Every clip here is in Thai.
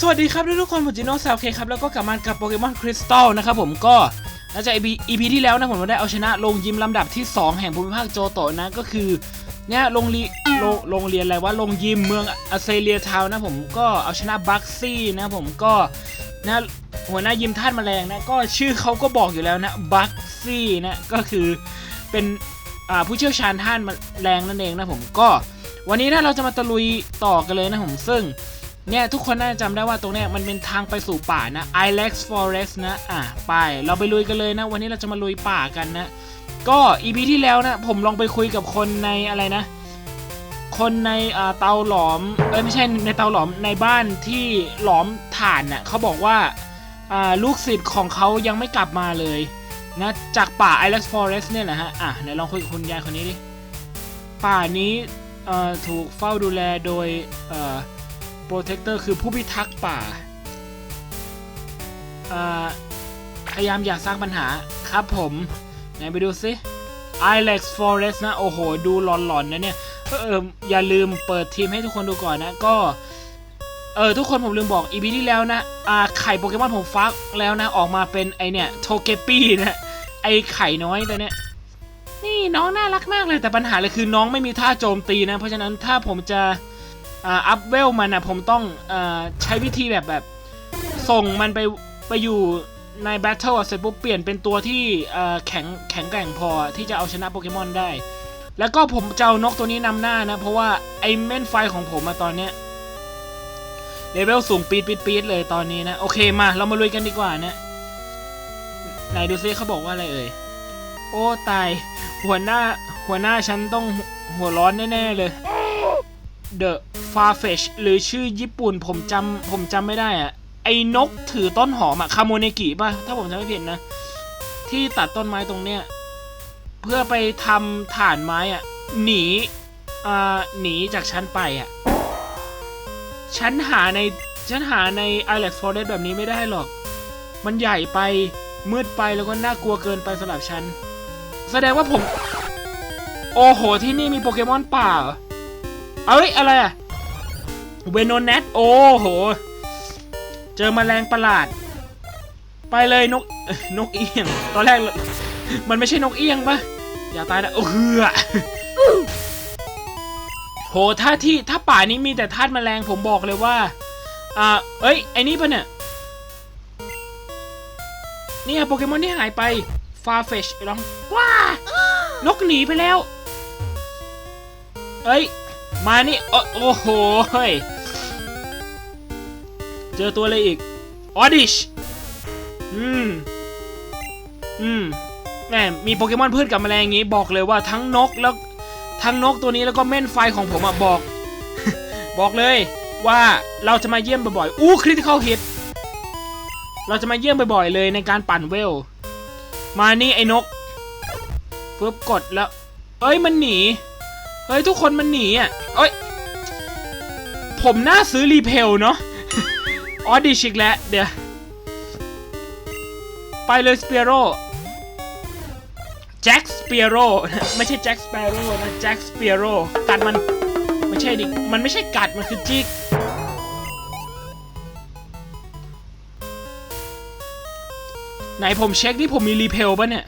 สวัสดีครับทุกคนผมจิโน่ซาวเคครับแล้วก็กลับมากับโปเกมอนคริสตัลนะครับผมก็หลังจาก EP EP ที่แล้วนะผมได้เอาชนะลงยิมลำดับที่ 2 แห่งภูมิภาคโจโตะนะก็คือเนี่ยโรงเรียนโรงเรียนอะไรว่าโรงยิมเมืองอาเซเลียทาวนะผมก็เอาชนะบัคซี่นะผมก็นะหัวหน้ายิมท่านแมลงนะก็ชื่อเขาก็บอกอยู่แล้วนะบัคซี่นะก็คือเป็นผู้เชี่ยวชาญท่านแมลงนั่นเองนะผมก็วันนี้นะเราจะมาตะลุยต่อกันเลยนะผมซึ่ง เนี่ยทุกคนน่าจะจำได้ว่าตรงเนี้ยมันเป็นทางไปสู่ป่านะ Ilex Forest นะ อะไป เราไปลุยกันเลยนะ วันนี้เราจะมาลุยป่ากันนะ ก็ EP ที่แล้วนะ ผมลองไปคุยกับคนในอะไรนะ คนในอ่าเตาหลอม เอ้ยไม่ใช่ในเตาหลอมในบ้านที่หลอมถ่านน่ะเขาบอกว่าอ่าลูกศิษย์ของเขายังไม่กลับมาเลยนะจากป่า Ilex Forest เนี่ยแหละฮะ อะไหนลองคุยกับคุณยายคนนี้ดิ ป่านี้อ่อถูกเฝ้าดูแลโดยเอ่อ โปรเทคเตอร์คือผู้พิทักษ์ป่าพยายามอย่าสร้างปัญหาครับผมไหนไปดูซิ Ilex Forest นะ โอ้โห ดูหลอนๆนะเนี่ยเออเอออย่าลืมเปิดทีมให้ทุกคนดูก่อนนะ ก็ เออ ทุกคนผมลืมบอกอีพีที่แล้วนะ อ่า ไข่โปเกมอนผมฟักแล้วนะ ออกมาเป็นไอเนี่ย โทเกปี้นะ ไอไข่น้อยตัวเนี้ยนี่น้องน่ารักมากเลยแต่ปัญหาเลยคือน้องไม่มีท่าโจมตีนะ เพราะฉะนั้นถ้าผมจะ อัพเวลมันนะผมต้องอใช้วิธีแบบแบบ ส่งมันไปไปอยู่ในแบทเทิลเสร็จปุ๊บเปลี่ยนเป็นตัวที่แข็งแข็งแกร่งพอที่จะเอาชนะโปเกมอนได้ แล้วก็ผมจะเอานกตัวนี้นำหน้านะ เพราะว่าไอ้เม่นไฟของผมมาตอนเนี้ยเลเวลสูงปีดปีดปีดเลยตอนนี้นะ โอเคมาเรามาลุยกันดีกว่านะไหนดูซิเขาบอกว่าอะไรเอ่ยโอ้ตายหัวหน้าหัวหน้าฉันต้องหัวร้อนแน่ ๆ เลย The Farfetch หรือชื่อญี่ปุ่นผมจำผมจำไม่ได้อะไอ้นกถือต้นหอมอะคาโมเนกิป่ะ ถ้าผมจำไม่ผิดนะ ที่ตัดต้นไม้ตรงเนี้ย เพื่อไปทำฐานไม้อะหนีอ่าหนีจากฉันไปอะฉันหาในฉันหาใน Ilex Forest แบบนี้ไม่ได้หรอก มันใหญ่ไปมืดไปแล้วก็น่ากลัวเกินไปสำหรับฉัน แสดงว่าผม โอ้โห ที่นี่มีโปเกมอนป่าเหรอ เอ้ย อะไรอะเวนโนเนตโอ้โห เจอมแมลงประหลาด ไปเลยนกนกเอี้ยง ตอนแรก มันไม่ใช่นกเอี้ยงปะอย่าตายนะโอ้เหือโหถ้าที่ถ้าป่านี้มีแต่ธาตุแมลงผมบอกเลยว่า อ่า เอ้ย ไอ้นี่ปะเนี่ย เนี่ยโปเกมอนที่หายไปฟาเฟชลองว้านกหนีไปแล้ว เอ้ย มานี่โอโอ้โหเฮ้ยเจอตัวอะไรอีกออดิชอืมอืมแหมมีโปเกมอนพืชกับแมลงอย่างงี้บอกเลยว่าทั้งนกแล้วทั้งนกตัวนี้แล้วก็เม่นไฟของผมอะบอก บอกเลยว่าเราจะมาเยี่ยมบ่อยๆอู้คริติคอลฮิตเราจะมาเยี่ยมบ่อยๆเลยในการปั่นเวล มานี่ไอ้นกปุ๊บกดแล้ว เอ้ยมันหนี เฮ้ย ทุกคนมันหนีอะเอ้ย ผมน่าซื้อรีเพลเนาะออดิชิกแล้ว เดี๋ยว ไปเลยสเปียโร่แจ็คสเปียโร่ไม่ใช่แจ็คสเปียโร่นะแจ็คสเปียโร่กัดมันไม่ใช่ดิมันไม่ใช่กัด มันคือจิกไหนผมเช็คที่ผมมีรีเพลปะเนี่ย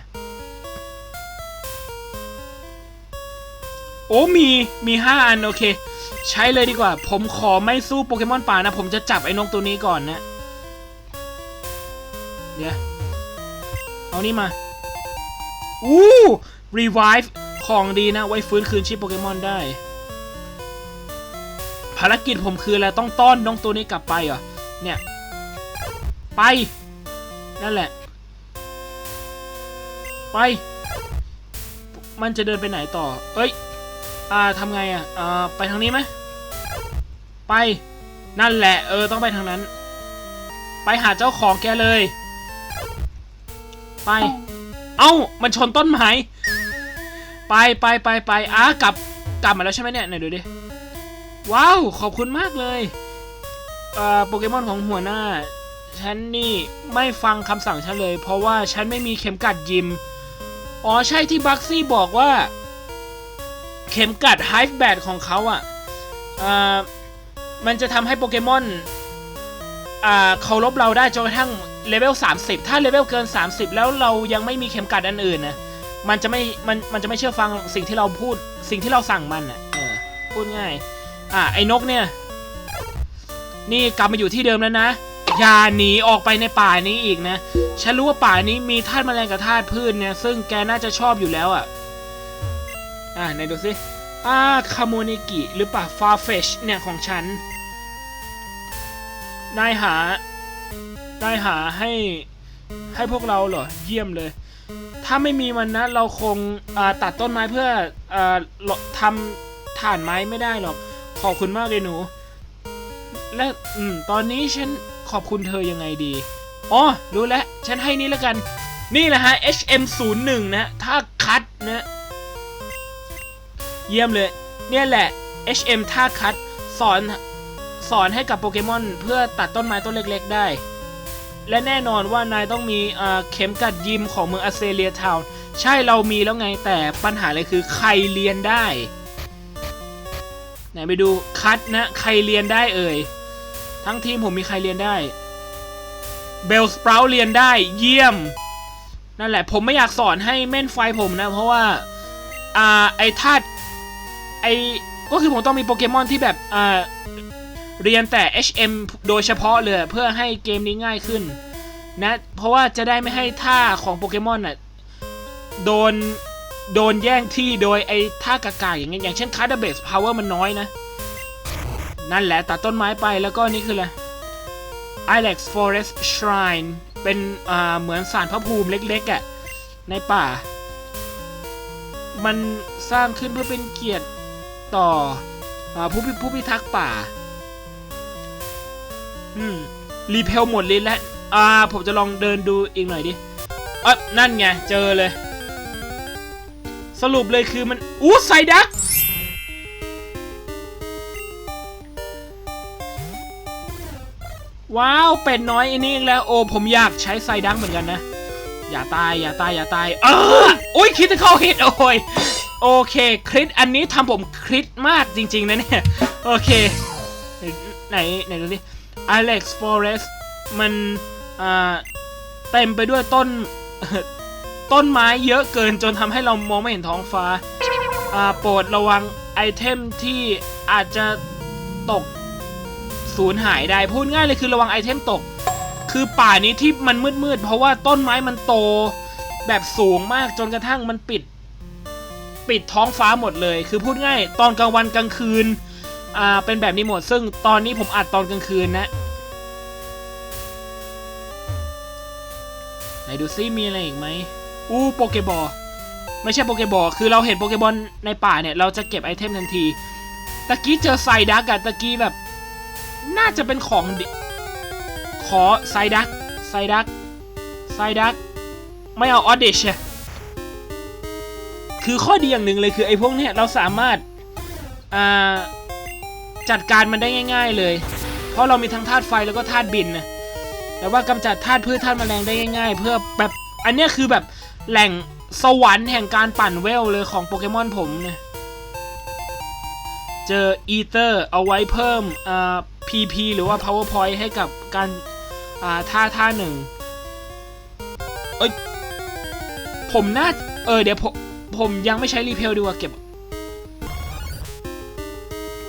โอ้มีมีห้าอัน โอเค ใช้เลยดีกว่า ผมขอไม่สู้โปเกมอนป่านะ ผมจะจับไอ้นกตัวนี้ก่อนนะ เดี๋ยว เอานี่มา อู้ revive ของดีนะ ไว้ฟื้นคืนชีพโปเกมอนได้ ภารกิจผมคืออะไรต้องต้อนนกตัวนี้กลับไปเหรอ เนี่ย ไป นั่นแหละ ไป มันจะเดินไปไหนต่อ เอ้ย อ่าทำไงอะอ่าไปทางนี้ไหมไป นั่นแหละ เออ ต้องไปทางนั้น ไปหาเจ้าของแกเลย ไป เอ้า มันชนต้นไม้ ไปไปไปไปอะกลับ กลับมาแล้วใช่ไหมเนี่ย ไหนดูดิ ว้าว ขอบคุณมากเลยเอ่อโปเกมอนของหัวหน้า ฉันนี่ไม่ฟังคำสั่งฉันเลย เพราะว่าฉันไม่มีเข็มกัดยิม อ๋อ ใช่ที่บัคซี่บอกว่า เข็มกัดไฮฟ์แบดของเขาอะ่ะเอ่อมันจะทำให้โปเกมอนเคารพเราได้จนกระทั่งเลเวล 30 ถ้าเลเวลเกิน 30 แล้วเรายังไม่มีเข็มกัดอันอื่นนะมันจะไม่มันมันจะไม่เชื่อฟังสิ่งที่เราพูดสิ่งที่เราสั่งมันอะพูดง่ายอ่าไอ้นกเนี่ย นี่กลับมาอยู่ที่เดิมแล้วนะอย่าหนีออกไปในป่านี้อีกนะ ฉันรู้ว่าป่านี้มีธาตุแมลงกับธาตุพืชเนี่ย ซึ่งแกน่าจะชอบอยู่แล้วอะ อ่าไหนดูสิอ่าคาโมนิกิหรือเปล่าฟาเฟชเนี่ยของฉันนายหานายหาให้ให้พวกเราเหรอ เยี่ยมเลย ถ้าไม่มีมันนะ เราคงาตัดต้นไม้เพื่ออทำถ่านไม้ไม่ได้หรอก ขอบคุณมากเลยหนู และอืมตอนนี้ฉันขอบคุณเธอยังไงดี อ๋อ รู้แล้ว ฉันให้นี่แล้วกัน นี่แหละฮะ HM01 นะ ถ้าคัดนะ เยี่ยมเลย เนี่ยแหละ HM ท่าคัดสอนสอนให้กับโปเกมอนเพื่อตัดต้นไม้ต้นเล็กๆได้ และแน่นอนว่านายต้องมีเข็มกัดยิมของเมืองอเซเลียทาวน์ใช่เรามีแล้วไงแต่ปัญหาเลยคือใครเรียนได้ ไหนไปดูคัดนะใครเรียนได้เอ่ย ทั้งทีมผมมีใครเรียนได้ เบลสปราวเรียนได้เยี่ยม นั่นแหละผมไม่อยากสอนให้เม่นไฟผมนะ เพราะว่าอ่าไอ้ธาตุ ไอก็คือผมต้องมีโปเกมอนที่แบบอ่าเรียนแต่ HM โดยเฉพาะเลยเพื่อให้เกมนี้ง่ายขึ้นนะเพราะว่าจะได้ไม่ให้ท่าของโปเกมอนน่ะโดนโดนแย่งที่โดยไอ้ท่ากากาอย่างเงี้ยอย่างเช่นคาร์ดเบสพาวเวอร์มันน้อยนะ นั่นแหละตัดต้นไม้ไปแล้วก็นี่คืออะไร Ilex Forest Shrine เป็นอ่าเหมือนสารพระภูมิเล็กๆอะ่ะในป่า มันสร้างขึ้นเพื่อเป็นเกียรติ ต่ออผู้พิผู้พิทักษ์ป่า อืม รีเพลหมดเลยแล้ว อ่า ผมจะลองเดินดูอีกหน่อยดิเอะนั่นไง เจอเลย สรุปเลยคือมัน อู้ไซดักว้าว เป็ดน้อยอันนี้อีกแล้ว โอ้ ผมอยากใช้ไซดังเหมือนกันนะ อย่าตาย อย่าตาย อย่าตาย เออโอ้ยคิดจะเข้าฮิตโอ้ย โอเคคริตอันนี้ทำผมคริตมากจริง ๆ นะเนี่ย โอเค ไหน ไหนดูดิ Alex Forest มันเต็มไปด้วยต้นต้นไม้เยอะเกินจนทำให้เรามองไม่เห็นท้องฟ้า โปรดระวังไอเทมที่อาจจะตกสูญหายได้ พูดง่ายเลยคือระวังไอเทมตก คือป่านี้ที่มันมืดๆ เพราะว่าต้นไม้มันโตแบบสูงมากจนกระทั่งมันปิด ปิดท้องฟ้าหมดเลย คือพูดง่ายตอนกลางวันกลางคืนอ่าเป็นแบบนี้หมด ซึ่งตอนนี้ผมอัดตอนกลางคืนนะไหนดูซิมีอะไรอีกไหมอู้โปเกบอลไม่ใช่โปเกบอลคือเราเห็นโปเกบอลในป่าเนี่ย เราจะเก็บไอเทมทันทีตะกี้เจอไซดักอะตะกี้แบบ น่าจะเป็นของขอไซดักไซดักไซดักไม่เอาออเดช คือข้อดีอย่างหนึ่งเลยคือไอ้พวกเนี้ยเราสามารถาจัดการมันได้ง่าย ๆเลย เพราะเรามีทั้งธาตุไฟแล้วก็ธาตุบินนะแต่ว่ากำจัดธาตุพืชธาตุแมลงได้ง่าย ๆ เพื่อแบบอันนี้คือแบบแหล่งสวรรค์แห่งการปั่นเวลเลยของโปเกมอนผมเนี่ย เจออีเตอร์เอาไว้เพิ่มอ่า PP หรือว่า PowerPoint ให้กับการอ่าท่าท่าหนึ่ง เอ้ย ผมน่า เออเดี๋ยวผม ผมยังไม่ใช้รีเพลดีกว่าเก็บ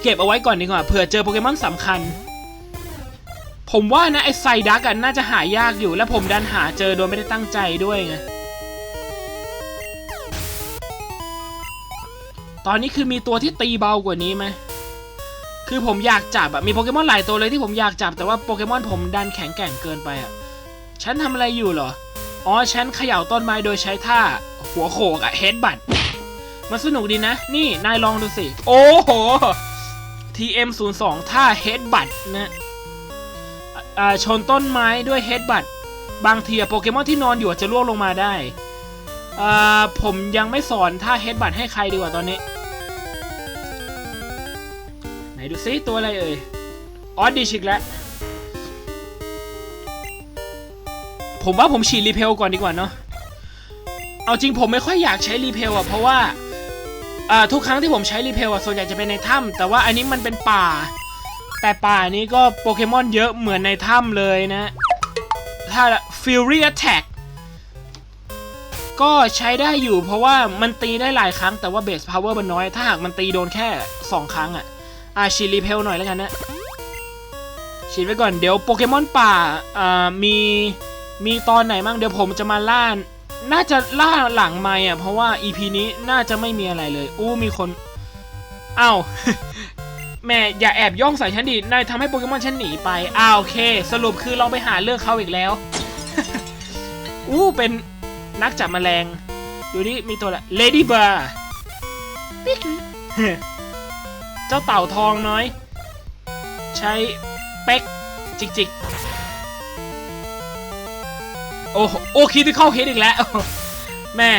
เก็บเอาไว้ก่อนดีกว่าเผื่อเจอโปเกมอนสำคัญ ผมว่านะไอ้ไซดักกันน่าจะหายากอยู่ และผมดันหาเจอโดยไม่ได้ตั้งใจด้วยไงตอนนี้คือมีตัวที่ตีเบากว่านี้ไหมคือผมอยากจับอะมีโปเกมอนหลายตัวเลยที่ผมอยากจับแต่ว่าโปเกมอนผมดันแข็งแกร่งเกินไปอะฉันทำอะไรอยู่เหรอ อ๋อฉันเขย่าต้นไม้โดยใช้ท่า หัวโขกอะเฮดบัตมันสนุกดีนะ นี่นายลองดูสิ โอ้โห TM02 ท่าเฮดบัตนะอ่าชนต้นไม้ด้วยเฮดบัตบางทีอะโปเกมอนที่นอนอยู่จะล่วงลงมาได้อ่าผมยังไม่สอนท่าเฮดบัตให้ใครดีกว่าตอนนี้ ไหนดูซิตัวอะไรเอ่ยออสดิชิกแล้ว ผมว่าผมฉีดรีเพลก่อนดีกว่าเนาะเอาจริงผมไม่ค่อยอยากใช้รีเพลอะเพราะว่าทุกครั้งที่ผมใช้รีเพลอะส่วนใหญ่จะเป็นในถ้ำแต่ว่าอันนี้มันเป็นป่า แต่ป่านี้ก็โปเกมอนเยอะเหมือนในถ้ำเลยนะ ถ้า Fury Attack ก็ใช้ได้อยู่เพราะว่ามันตีได้หลายครั้งแต่ว่าเบสพาวเวอร์มันน้อย ถ้าหากมันตีโดนแค่ 2 ครั้งอะ่ะอะฉีดรีเพลหน่อยแล้วกันนะฉีดไว้ก่อนเดี๋ยวโปเกมอนป่ามี มีตอนไหนมั่งเดี๋ยวผมจะมาล่าน่าจะล่าหลังไม่อะเพราะว่า EP นี้น่าจะไม่มีอะไรเลย อู้มีคนอ้าวแม่อย่าแอบย่องใส่ฉันดินายทำให้โปเกมอนฉันหนีไปอ้าวโอเค สรุปคือเราไปหาเรื่องเขาอีกแล้ว อู้เป็นนักจับแมลง ดูนี่มีตัวละ Lady Bar ปิ๊กเจ้าเต่าทองน้อย ใช้เป๊กจิกจิก โอ้โอ้คริติคอลฮิตอีกแล้วแม่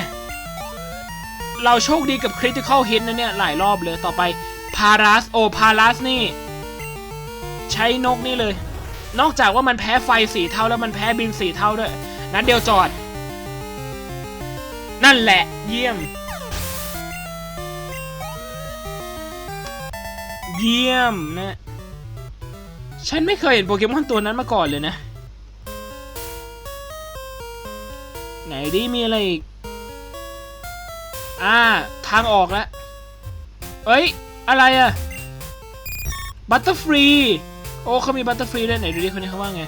เราโชคดีกับคริติคอลฮิตนะเนี่ย หลายรอบเลยต่อไปพารัสโอพารัสนี่ ใช้นกนี่เลย นอกจากว่ามันแพ้ไฟสีเท่าแล้วมันแพ้บินสีเท่าด้วย นัดเดียวจอด นั่นแหละ เยี่ยม เยี่ยมนะ ฉันไม่เคยเห็นโปเกมอนตัวนั้นมาก่อนเลยนะ ไหนดิมีอะไรอีก อ่า ทางออกแล้วเอ้ย อะไรอะบัตเตอร์ฟรีโอ้เขามีบัตเตอร์ฟรีด้วยไหนดูดิคนนี้เขาว่าไง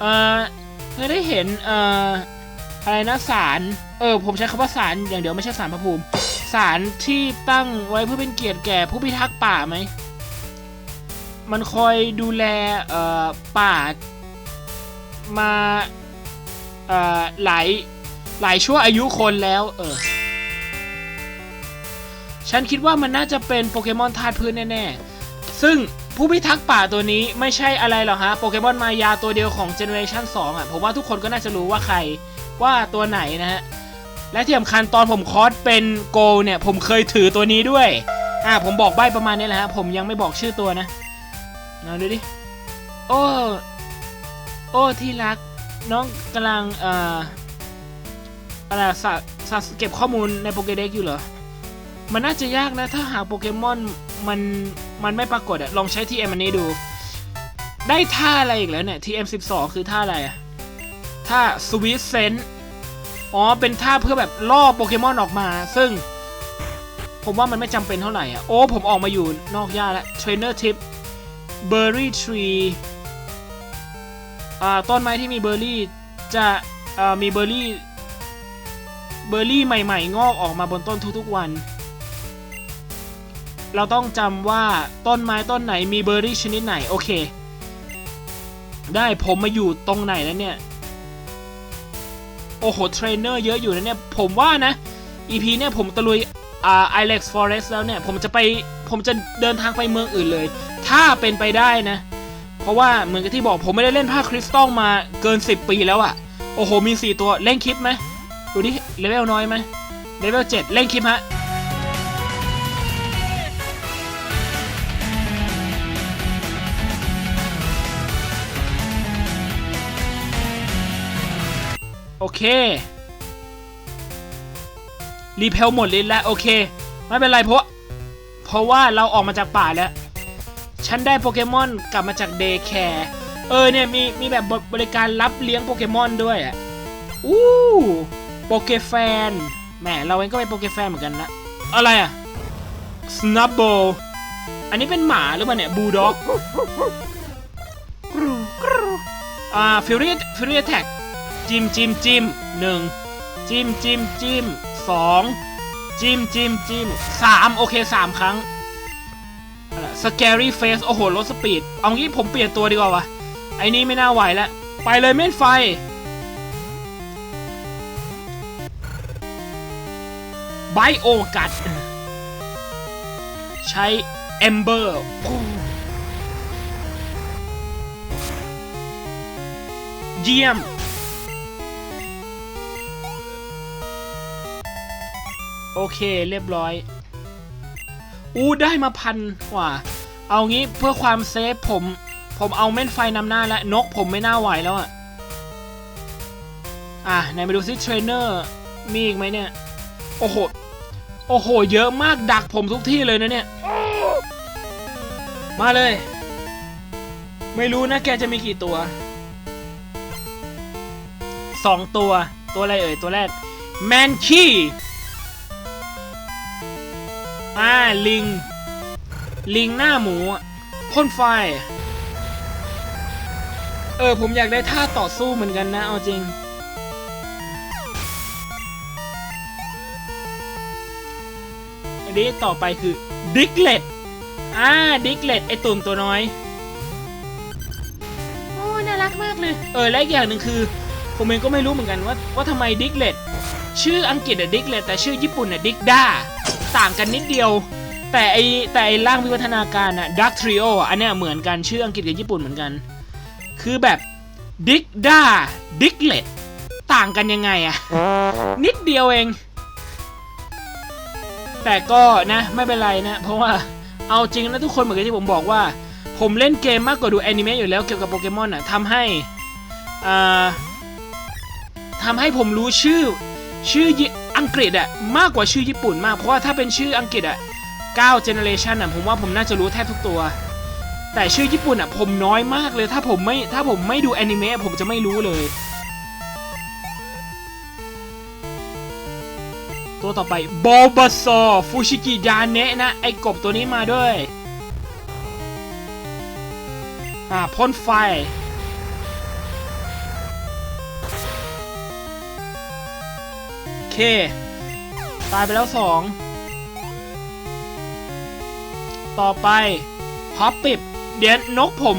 เอ่อเคยได้เห็น เอ่อ อะไรนะสารเออ ผมใช้คำว่าสารอย่างเดียวไม่ใช่สารพระภูมิสารที่ตั้งไว้เพื่อเป็นเกียรติแก่ผู้พิทักษ์ป่าไหม มันคอยดูแล เอ่อ ป่า มา หลายหลายชั่วอายุคนแล้วเออฉันคิดว่ามันน่าจะเป็นโปเกมอนธาตุพื้นแน่ๆ ซึ่งผู้พิทักษ์ป่าตัวนี้ไม่ใช่อะไรหรอกฮะโปเกมอนมายาตัวเดียวของเจเนอเรชัน2อะ ผมว่าทุกคนก็น่าจะรู้ว่าใครว่าตัวไหนนะฮะ และที่สำคัญตอนผมคอสเป็นโกเนี่ย ผมเคยถือตัวนี้ด้วย อ่าผมบอกใบประมาณนี้แหละฮะ ผมยังไม่บอกชื่อตัวนะเอาดูดิ โอ้ โอ้ที่รัก น้องกำลังเอ่ออะไรสะสะเก็บข้อมูลในโปเกเด็กอยู่เหรอ มันน่าจะยากนะ ถ้าหาโปเกมอนมันมันไม่ปรากฏอะลองใช้ TM อันนี้ดู ได้ท่าอะไรอีกแล้วเนี่ย TM 12 คือท่าอะไรอะท่า Sweet Sense อ๋อ เป็นท่าเพื่อแบบล่อโปเกมอนออกมา ซึ่ง ผมว่ามันไม่จำเป็นเท่าไหร่อะ โอ้ ผมออกมาอยู่นอกหญ้าแล้ว Trainer Tip Berry Tree อ่า ต้นไม้ที่มีเบอร์รี่จะมีเบอร์รี่เบอร์รี่ใหม่ ๆ งอกออกมาบนต้นทุกๆวัน เราต้องจำว่าต้นไม้ต้นไหนมีเบอร์รี่ชนิดไหนโอเค ได้ผมมาอยู่ตรงไหนแล้วเนี่ย โอ้โหเทรนเนอร์เยอะอยู่นะเนี่ย ผมว่านะ EP เนี่ยผมตะลุยอ่า i l e x Forest แล้วเนี่ย ผมจะไปผมจะเดินทางไปเมืองอื่นเลย ถ้าเป็นไปได้นะ เพราะว่าเหมือนกับที่บอกผมไม่ได้เล่นภาคคริสตัลมาเกิน 10 ปีแล้วอะ่ะ โอ้โห มี 4 ตัวเล่นคลิปไหมดูดิเลเวลน้อยไหมเลเวล7เล่นคลิปฮะโอเค รีเพลหมดลิ้นแล้ว โอเค ไม่เป็นไรเพราะ เพราะว่าเราออกมาจากป่าแล้ว ฉันได้โปเกมอนกลับมาจากเดย์แคร์เออเนี่ยมีมีแบบบริการรับเลี้ยงโปเกมอนด้วยอะอู้โปเกแฟนแหมเราเองก็เป็นโปเกแฟนเหมือนกันละอะไรอะสน u บ b บอันนี้เป็นหมาหรือเปล่าเนี่ยบูลด็อกอ่าฟิวรี่ฟิวรี่แท็กจิมจิมจิมหนึ่งจิมจิมจิมสองจิมจิมจิมสามโอเคสามครั้ง สแกรี่เฟสโอ้โหลดสปีด เอางี้ผมเปลี่ยนตัวดีกว่าวะไอ้นี่ไม่น่าไหวแล้ว ไปเลยเม่นไฟ ไบโอกัด ใช้เอมเบอร์เยี่ยม โอเคเรียบร้อย อู้ได้มาพันกว่า เอางี้เพื่อความเซฟผม ผมเอาเม่นไฟนำหน้าและนกผมไม่น่าไหวแล้วอะอะไหนมาดูซิเทรนเนอร์ มีอีกไหมเนี่ย โอ้โห โอ้โห เยอะมากดักผมทุกที่เลยนะเนี่ย มาเลย ไม่รู้นะแกจะมีกี่ตัวสองตัว ตัวอะไรเอ่ย ตัวแรกแมนคี อ่าลิง ลิงหน้าหมูอะพ่นไฟ เออ ผมอยากได้ท่าต่อสู้เหมือนกันนะ เอาจริง อันนี้ต่อไปคือดิกเลตอ่าดิกเลตไอตุ่นตัวน้อย โอ้น่ารักมากเลย เออ และอีกอย่างหนึ่งคือ ผมเองก็ไม่รู้เหมือนกันว่าว่าทำไมดิกเลตชื่ออังกฤษอะดิกเลตแต่ชื่อญี่ปุ่นอะดิกด้า ต่างกันนิดเดียว แต่ไอแต่ไอร่างวิวัฒนาการอะดักทริโออันเนี้ยเหมือนกันชื่ออังกฤษกับญี่ปุ่นเหมือนกัน คือแบบดิกด้าดิกเลตต่างกันยังไงอะนิดเดียวเอง แต่ก็นะไม่เป็นไรนะ เพราะว่าเอาจริงนะทุกคนเหมือนกับที่ผมบอกว่า ผมเล่นเกมมากกว่าดูแอนิเมะอยู่แล้วเกี่ยวกับโปเกมอนอะทำให้อ่าทำให้ผมรู้ชื่อ ชื่ออังกฤษอะมากกว่าชื่อญี่ปุ่นมาก เพราะว่าถ้าเป็นชื่ออังกฤษอะ9 generation อะผมว่าผมน่าจะรู้แทบทุกตัว แต่ชื่อญี่ปุ่นอะผมน้อยมากเลย ถ้าผมไม่ถ้าผมไม่ดูแอนิเมะผมจะไม่รู้เลย ตัวต่อไปบอลบาซอฟูชิกิยาเนะนะ ไอกบตัวนี้มาด้วย อ่าพ่นไฟ ตายไปแล้วสองต่อไปพับปิบเดี๋ยวนกผม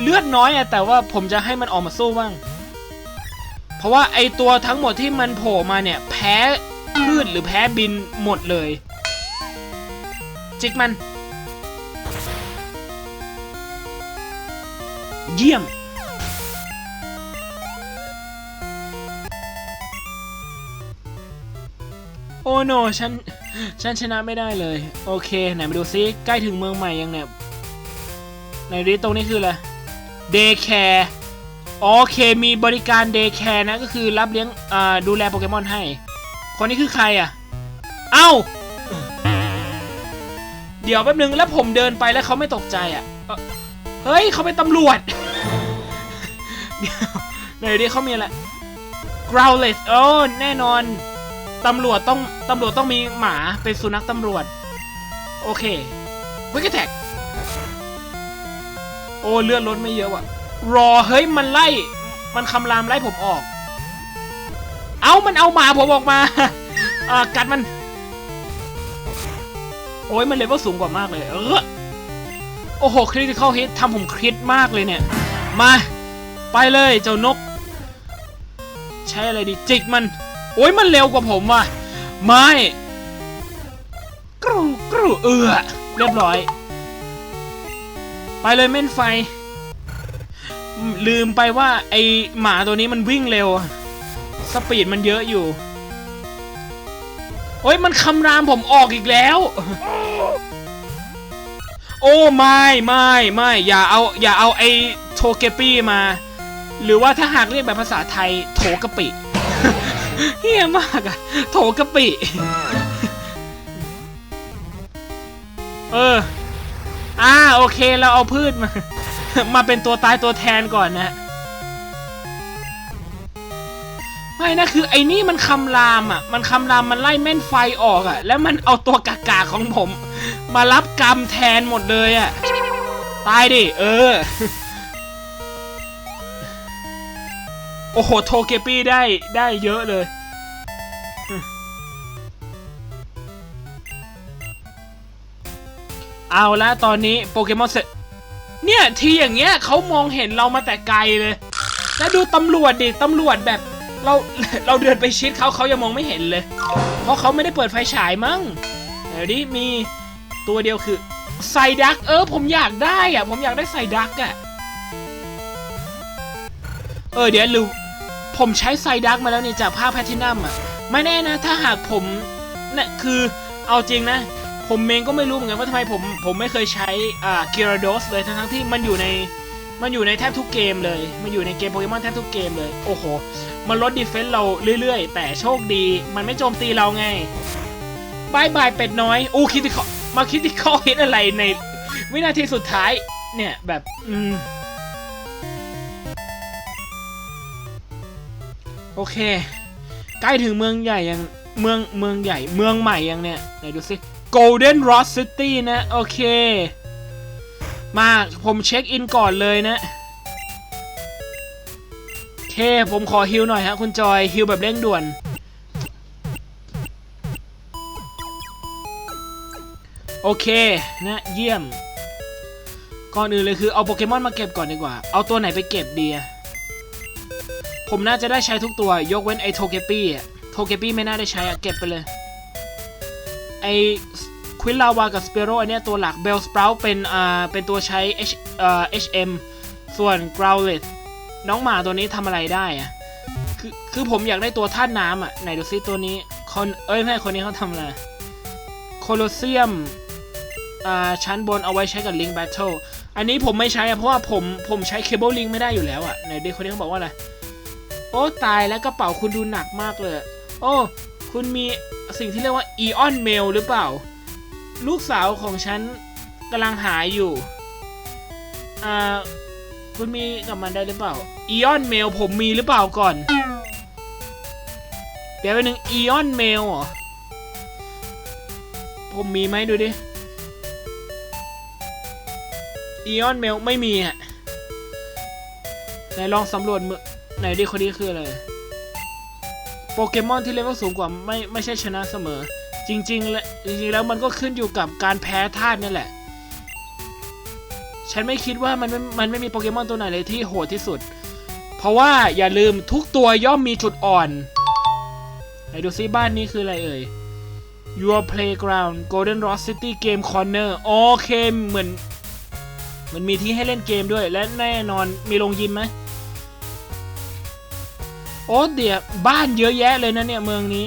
เลือดน้อยอะแต่ว่าผมจะให้มันออกมาสู้บ้าง เพราะว่าไอตัวทั้งหมดที่มันโผล่มาเนี่ย แพ้คลื่นหรือแพ้บินหมดเลย จิกมัน เยี่ยม โอ้โนฉัน ฉันชนะไม่ได้เลย โอเค ไหนมาดูซิ ใกล้ถึงเมืองใหม่ยังเนี่ยไหนดิตรงนี้คืออะไร เดย์แคร์โอเค มีบริการเดย์แคร์นะ ก็คือรับเลี้ยงดูแลโปเกมอนให้ คนนี้คือใครอะ เอ้า เดี๋ยวแป๊บนึง แล้วผมเดินไปแล้วเขาไม่ตกใจอะ เฮ้ย เขาเป็นตำรวจ เดี๋ยวไหนดิเขามีอะไร Growlithe โอ้แน่นอน ตำรวจต้องตำรวจต้องมีหมาเป็นสุนัขตำรวจ โอเค Quick Attack โอ้เลือดลดไม่เยอะว่ะ รอเฮ้ยมันไล่ มันคำรามไล่ผมออก เอามันเอาหมาผมออกมาอ่ากัดมัน โอ้ยมันเลเวลสูงกว่ามากเลย เออโอ้โหคริติคอลฮิตทำผมคริตมากเลยเนี่ย มา ไปเลยเจ้านก ใช้อะไรดีจิกมัน โอ้ยมันเร็วกว่าผมว่ะ ไม่กรูกรูเอือเรียบร้อย ไปเลยเม่นไฟ ลืมไปว่าไอหมาตัวนี้มันวิ่งเร็ว สปีดมันเยอะอยู่ โอ้ยมันคำรามผมออกอีกแล้ว โอ้ไม่ไม่ไม่อย่าเอาอย่าเอาไอโทเกปี้มา หรือว่าถ้าหากเรียกแบบภาษาไทยโถกะปิ เฮี้ยมากอะโถกะปิ เออ อ่าโอเคเราเอาพืชมา มาเป็นตัวตายตัวแทนก่อนนะไม่นะคือไอ้นี่มันคำรามอะ มันคำรามมันไล่แม่นไฟออกอะ แล้วมันเอาตัวกากาของผม มารับกรรมแทนหมดเลยอะ ตายดิ เออ โอ้โห โทเกปี้ได้ได้เยอะเลย เอาละตอนนี้โปเกมอนเสร็จ เนี่ย ทีอย่างเงี้ยเขามองเห็นเรามาแต่ไกลเลย แล้วดูตำรวจดิ ตำรวจแบบเราเราเดินไปชิดเขาเขายังมองไม่เห็นเลย เพราะเขาไม่ได้เปิดไฟฉายมั้งเดี๋ยวนี้มีตัวเดียวคือไซดัก เออ ผมอยากได้อะผมอยากได้ไซดักอะเออ เดี๋ยวหรื ผมใช้ไซดักมาแล้วนี่จากภาคแพทินัมอะไม่แน่นะ ถ้าหากผมเนี่ยคือเอาจริงนะ ผมเองก็ไม่รู้เหมือนกันว่าทำไมผมผมไม่เคยใช้อ่ากิราโดสเลยทั้งๆที่มันอยู่ในมันอยู่ในแทบทุกเกมเลย มันอยู่ในเกมโปเกมอนแทบทุกเกมเลย โอ้โห มันลดดีเฟนส์เราเรื่อยๆ แต่โชคดี มันไม่โจมตีเราไงบายบายเป็ดน้อย อู้คิดที่เขามาคิดที่เขาเห็นอะไรในวินาทีสุดท้าย เนี่ยแบบ อืม โอเค ใกล้ถึงเมืองใหญ่ยังเมืองเมืองใหญ่เมืองใหม่ยังเนี่ย ไหนดูสิ Golden Rock City นะ โอเค มาผมเช็คอินก่อนเลยนะโอเค ผมขอฮิวหน่อยฮะ คุณจอยฮิวแบบเร่งด่วน โอเค นะ เยี่ยม ก่อนอื่นเลยคือเอาโปเกมอนมาเก็บก่อนดีกว่า เอาตัวไหนไปเก็บดีอะ ผมน่าจะได้ใช้ทุกตัวยกเว้นไอโทเกปี้โทเกปี้ไม่น่าได้ใช้อะเก็บไปเลย ไอควินลาวากับสเปโร่อันเนี้ยตัวหลักเบลสปราวเป็นอ่าเป็นตัวใช้ H เอ่อ HM ส่วนกราวเลตน้องหมาตัวนี้ทำอะไรได้อะคือคือผมอยากได้ตัวท่าตุน้ำอะไหนดูซิตัวนี้คนเอ้ยไม่ คนนี้เขาทำอะไรโคลอเซียมอ่าชั้นบนเอาไว้ใช้กับลิงแบทเทิลอันนี้ผมไม่ใช้อะเพราะว่าผมผมใช้เคเบิลลิงไม่ได้อยู่แล้วอะไหนเด็กคนนี้เขาบอกว่าอะไร โอ้ตายแล้วกระเป๋าคุณดูหนักมากเลย โอ้ คุณมีสิ่งที่เรียกว่าอีออนเมลหรือเปล่า ลูกสาวของฉันกำลังหายอยู่ อ่า คุณมีกับมันได้หรือเปล่าอีออนเมลผมมีหรือเปล่าก่อน เดี๋ยวไปหนึ่งอีออนเมลเหรอ ผมมีไหมดูดิอีออนเมลไม่มีอะไหนลองสำรวจมือ ไหนดิคนนี้คืออะไร โปเกมอนที่เลเวลสูงกว่าไม่ไม่ใช่ชนะเสมอ จริงๆแล้วจริงๆแล้วมันก็ขึ้นอยู่กับการแพ้ธาตุนี่แหละ ฉันไม่คิดว่ามันมันไม่มีโปเกมอนตัวไหนเลยที่โหดที่สุด เพราะว่าอย่าลืมทุกตัวย่อมมีจุดอ่อน ไหนดูซิบ้านนี้คืออะไรเอ่ย Your Playground Golden Rock City Game Corner โอเคเหมือนมันมีที่ให้เล่นเกมด้วย และแน่นอนมีโรงยิมไหม โอ้เดี๋ยวบ้านเยอะแยะเลยนะเนี่ยเมืองนี้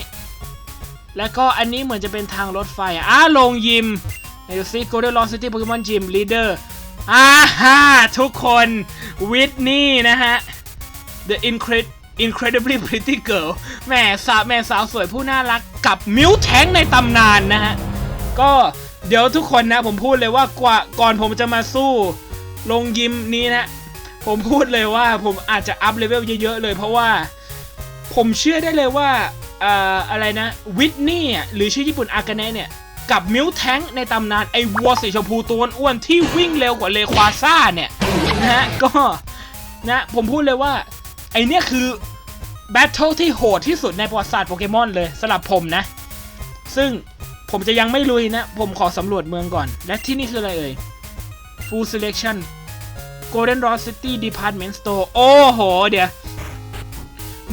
แล้วก็อันนี้เหมือนจะเป็นทางรถไฟอะอ่าลงยิมไหนดูซิ Golden Lost City Pokemon Gym Leader อ่าฮ่าทุกคนวิทนี่นะฮะ The Incred Incredibly Pretty Girl แม่สาวแม่สาวสวยผู้น่ารักกับมิวแทงในตำนานนะฮะ ก็เดี๋ยวทุกคนนะผมพูดเลยว่ากว่าก่อนผมจะมาสู้ลงยิมนี้นะ ผมพูดเลยว่าผมอาจจะอัพเลเวลเยอะๆเลยเพราะว่า ผมเชื่อได้เลยว่าเอ่อะไรนะวิทนี่หรือชื่อญี่ปุ่นอากาเนะเนี่ยกับมิวแทงในตำนานไอ้วัวสีชมพูตัวอ้วนที่วิ่งเร็วกว่าเลควาซ่าเนี่ยนะฮะก็นะผมพูดเลยว่า ไอเนี่ยคือแบทเทิลที่โหดที่สุดในประวัติศาสตร์โปเกมอนเลยสำหรับผมนะ ซึ่งผมจะยังไม่ลุยนะ ผมขอสำรวจเมืองก่อน และที่นี่คืออะไรเอ่ย Full Selection Golden Rock City Department Store โอ้โห เดี๋ยว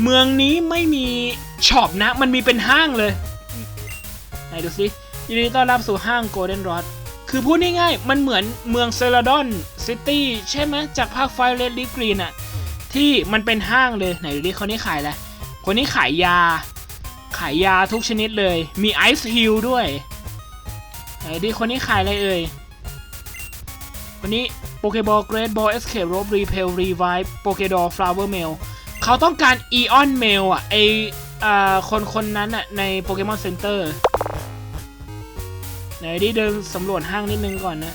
เมืองนี้ไม่มีช็อปนะ มันมีเป็นห้างเลย ไหนดูสิยินดีต้อนรับสู่ห้าง Golden Rod คือพูดง่ายๆ มันเหมือนเมืองเซราดอนซิตี้ใช่ไหมจากภาคไฟเรดลีกรีนอะที่มันเป็นห้างเลย ไหนดูดิคนนี้ขายอะไรคนนี้ขายยา ขายยาทุกชนิดเลย มีไอซ์ฮิลด้วย ไหนดิคนนี้ขายอะไรเอ่ยคนนี้โปเกบอลเกรดบอลเอสเคปโรบรีเพลรีไวฟ์โปเกดอลฟลาวเวอร์เมล เขาต้องการอีออนเมลอะ ไออ่าคนคนนั้นอะ ในโปเกมอนเซ็นเตอร์ไหนดิเดินสำรวจห้างนิดนึงก่อนนะ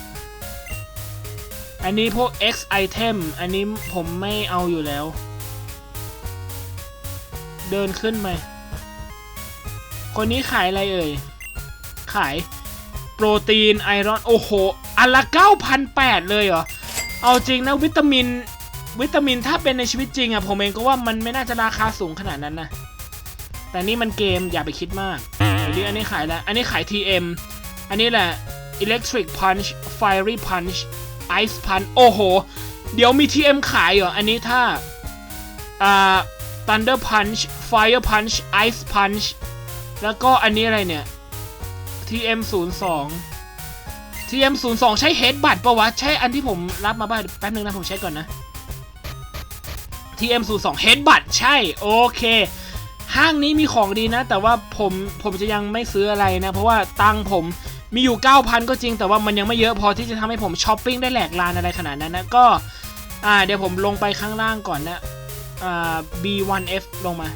อันนี้พวก X item อันนี้ผมไม่เอาอยู่แล้ว เดินขึ้นไป คนนี้ขายอะไรเอ่ย ขายโปรตีนไอรอน โอ้โห อันละ 9,800 เลยเหรอ เอาจริงนะวิตามิน วิตามินถ้าเป็นในชีวิตจริงอะผมเองก็ว่ามันไม่น่าจะราคาสูงขนาดนั้นนะ แต่นี่มันเกมอย่าไปคิดมากอันนี้อันนี้ขายแล้วอันนี้ขาย TM อันนี้แหละ Electric Punch Fiery Punch Ice Punch โอ้โห เดี๋ยวมี TM ขายเหรอ อันนี้ถ้าอ่า Thunder Punch Fire Punch Ice Punch แล้วก็อันนี้อะไรเนี่ย TM 0 2 TM 0 2ใช้เฮดบัตปะวะ ใช่อันที่ผมรับมาบ้างแป๊บนึงนะ ผมเช็คก่อนนะ TM 0 2เฮดบัตใช่โอเค ห้างนี้มีของดีนะ แต่ว่าผมผมจะยังไม่ซื้ออะไรนะ เพราะว่าตังผมมีอยู่ 9,000 ก็จริง แต่ว่ามันยังไม่เยอะพอที่จะทำให้ผมช้อปปิ้งได้แหลกลานอะไรขนาดนั้นนะ ก็อ่าเดี๋ยวผมลงไปข้างล่างก่อนนะอ่า B1F ลงมา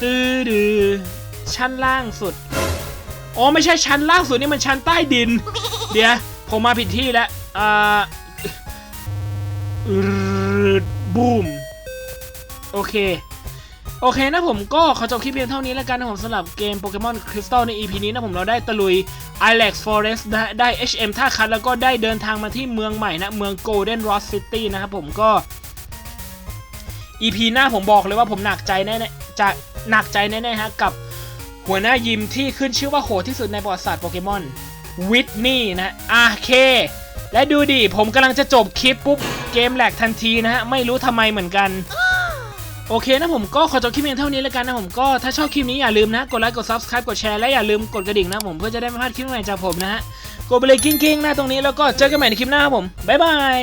ตื้อดือชั้นล่างสุด อ๋อไม่ใช่ชั้นล่างสุดนี่มันชั้นใต้ดิน เดี๋ยวผมมาผิดที่แล้วอ่า บูมโอเค โอเคนะผมก็ขอจบคลิปเพียงเท่านี้แล้วกันนะผมสำหรับเกมโปเกมอนคริสตัลใน EP นี้นะผมเราได้ตะลุย i l e x Forest นะฮะได้ HM ท่าคัดแล้วก็ได้เดินทางมาที่เมืองใหม่นะ เมือง Golden Rock City นะครับผมก็ EP หน้าผมบอกเลยว่าผมหนักใจแน่ๆจะหนักใจแน่ๆฮะกับหัวหน้ายิมที่ขึ้นชื่อว่าโหดที่สุดในประวัติศาสตร์โปเกมอนวิทนี่นะอะโอเค และดูดิผมกำลังจะจบคลิปปุ๊บเกมแหลกทันทีนะฮะไม่รู้ทำไมเหมือนกัน โอเคนะผมก็ขอจบคลิปเพียงเท่านี้แล้วกันนะผมก็ถ้าชอบคลิปนี้อย่าลืมนะ กดไลค์กด subscribe กดแชร์และอย่าลืมกดกระดิ่งนะผมเพื่อจะได้ไม่พลาดคลิปใหม่จากผมนะฮะกดไปเลยกิ้งๆหน้าตรงนี้แล้วก็เจอกันใหม่ในคลิปหน้าครับผมบ๊ายบาย